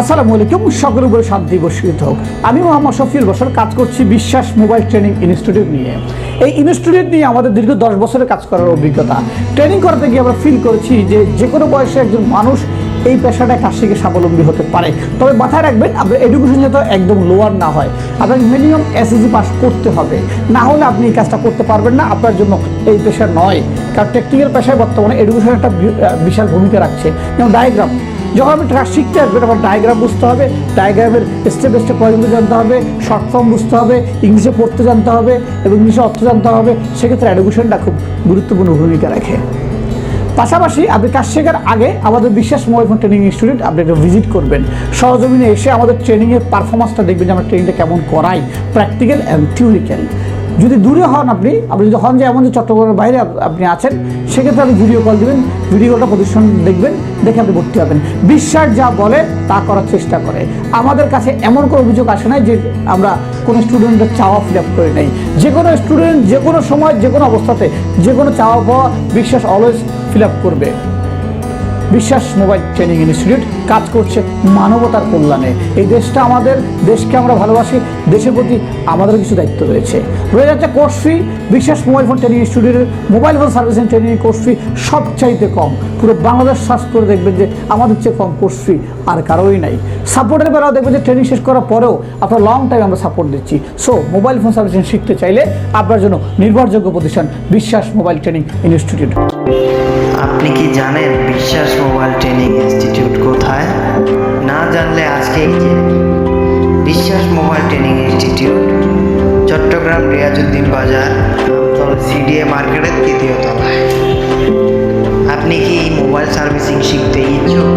আসসালামু আলাইকুম সকলের উপরে শান্তি বর্ষিত হোক আমি মোহাম্মদ শফিউল বসর, কাজ করছি বিশ্বাস মোবাইল ট্রেনিং ইনস্টিটিউট নিয়ে। এই ইনস্টিটিউট নিয়ে আমাদের দীর্ঘ দশ বছরের কাজ করার অভিজ্ঞতা। ট্রেনিং করাতে গিয়ে আমরা ফিল করেছি যে যে কোনো বয়সে একজন মানুষ এই পেশাটা কাজ থেকে স্বাবলম্বী হতে পারে। তবে মাথায় রাখবেন, আপনার এডুকেশন যাতে একদম লোয়ার না হয়, আপনার মিনিমাম এসএসসি পাস করতে হবে। না হলে আপনি এই কাজটা করতে পারবেন না, আপনার জন্য এই পেশা নয়। কারণ টেকনিক্যাল পেশায় বর্তমানে এডুকেশন একটা বিশাল ভূমিকা রাখছে। যেমন ডায়াগ্রাম যখন আপনি কাজ শিখতে আসবেন আমার ডায়াগ্রাম বুঝতে হবে ডায়াগ্রামের স্টেপ স্টেপ পয়েন্টগুলো জানতে হবে শর্ট ফর্ম বুঝতে হবে ইংলিশে পড়তে জানতে হবে, এবং ইংলিশে অর্থ জানতে হবে, সেক্ষেত্রে এডুকেশনটা খুব গুরুত্বপূর্ণ ভূমিকা রাখে। পাশাপাশি আপনি কাজ শেখার আগে আমাদের বিশ্বাস মোবাইল ফোন ট্রেনিং ইনস্টিটিউট আপনি একটা ভিজিট করবেন। সহজমিনে এসে আমাদের ট্রেনিংয়ের পারফরমেন্সটা দেখবেন যে আমরা ট্রেনিংটা কেমন করাই প্র্যাকটিক্যাল অ্যান্ড থিওরিক্যাল যদি দূরে হন আপনি আপনি যদি হন যে এমন যে চট্টগ্রামের বাইরে আপনি আছেন, সেক্ষেত্রে আপনি ভিডিও কল দেবেন ভিডিও কলটা প্রদর্শন দেখবেন, দেখে আপনি ভর্তি হবেন। বিশ্বাস যা বলে, তা করার চেষ্টা করে। আমাদের কাছে এমন কোনো অভিযোগ আসে না যে আমরা কোনো স্টুডেন্টের চাওয়া ফিল আপ করে নেই। যে কোনো স্টুডেন্ট যে কোনো সময়, যে কোনো অবস্থাতে, যে কোনো চাওয়া পাওয়া, বিশ্বাস অলওয়েজ ফিল আপ করবে। বিশ্বাস মোবাইল ট্রেনিং ইনস্টিটিউট কাজ করছে মানবতার কল্যাণে। এই দেশটা আমাদের, দেশকে আমরা ভালোবাসি, দেশের প্রতি আমাদের কিছু দায়িত্ব রয়েছে। রয়ে যাচ্ছে course fee Biswas mobile phone training ইনস্টিটিউটের mobile phone servicing training course fee সবচাইতে কম। পুরো বাংলাদেশ সার্চ করে দেখবেন যে আমাদের চেয়ে কম কোর্স ফি আর কারোই নাই। সাপোর্টের বেলাও দেখবেন যে ট্রেনিং শেষ করার পরেও আপনার লং টাইম আমরা সাপোর্ট দিচ্ছি। সো মোবাইল ফোন সার্ভিসিং শিখতে চাইলে আপনার জন্য নির্ভরযোগ্য প্রতিষ্ঠান বিশ্বাস মোবাইল ট্রেনিং ইনস্টিটিউট। আপনি কি জানেন বিশ্বাস মোবাইল ট্রেনিং ইনস্টিটিউট কোথায়? না জানলে জেনে নিন। Biswas mobile training institute, Chittagong Riazuddin Bazar CDA মার্কেটের তৃতীয় তলায়। আপনি কি মোবাইল সার্ভিসিং শিখতে ইচ্ছুক?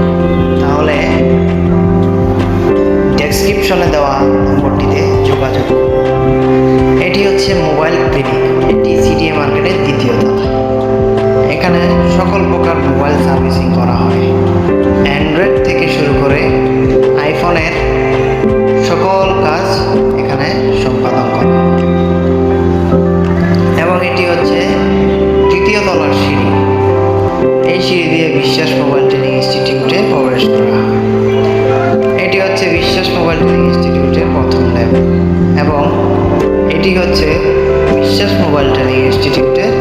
তাহলে ডেসক্রিপশনে দেওয়া নম্বরটিতে যোগাযোগ এটি হচ্ছে মোবাইল ক্লিনিক। এবং এটি হচ্ছে বিশ্বাস মোবাইল ট্রেনিং ইনস্টিটিউটের